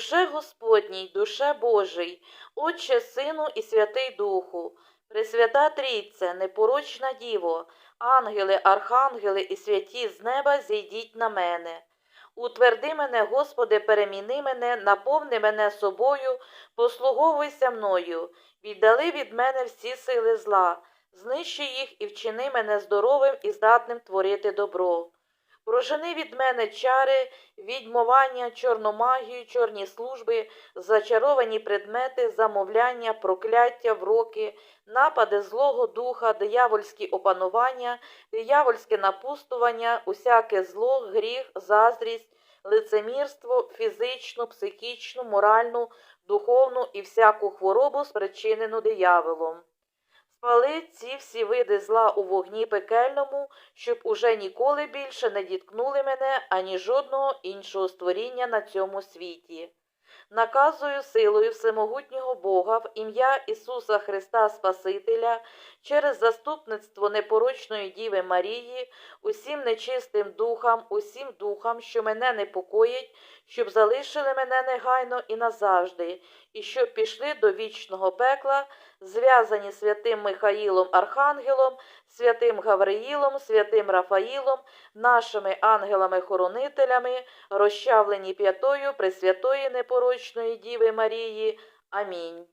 Душе Господній, душе Божий, Отче, Сину і Святий Духу, Пресвята Трійце, непорочна Діво, ангели, архангели і святі з неба зійдіть на мене. Утверди мене, Господи, переміни мене, наповни мене собою, послуговуйся мною, віддали від мене всі сили зла, знищи їх і вчини мене здоровим і здатним творити добро. Прожени від мене чари, відьмування, чорномагію, чорні служби, зачаровані предмети, замовляння, прокляття, вроки, напади злого духа, диявольські опанування, диявольське напустування, усяке зло, гріх, заздрість, лицемірство, фізичну, психічну, моральну, духовну і всяку хворобу, спричинену дияволом. Спали ці всі види зла у вогні пекельному, щоб уже ніколи більше не діткнули мене ані жодного іншого створіння на цьому світі. Наказую силою всемогутнього Бога в ім'я Ісуса Христа Спасителя через заступництво непорочної Діви Марії, усім нечистим духам, усім духам, що мене непокоїть, щоб залишили мене негайно і назавжди, і щоб пішли до вічного пекла, зв'язані святим Михаїлом Архангелом, святим Гавриїлом, святим Рафаїлом, нашими ангелами-хоронителями, розчавлені п'ятою Пресвятої непорочної Діви Марії. Амінь.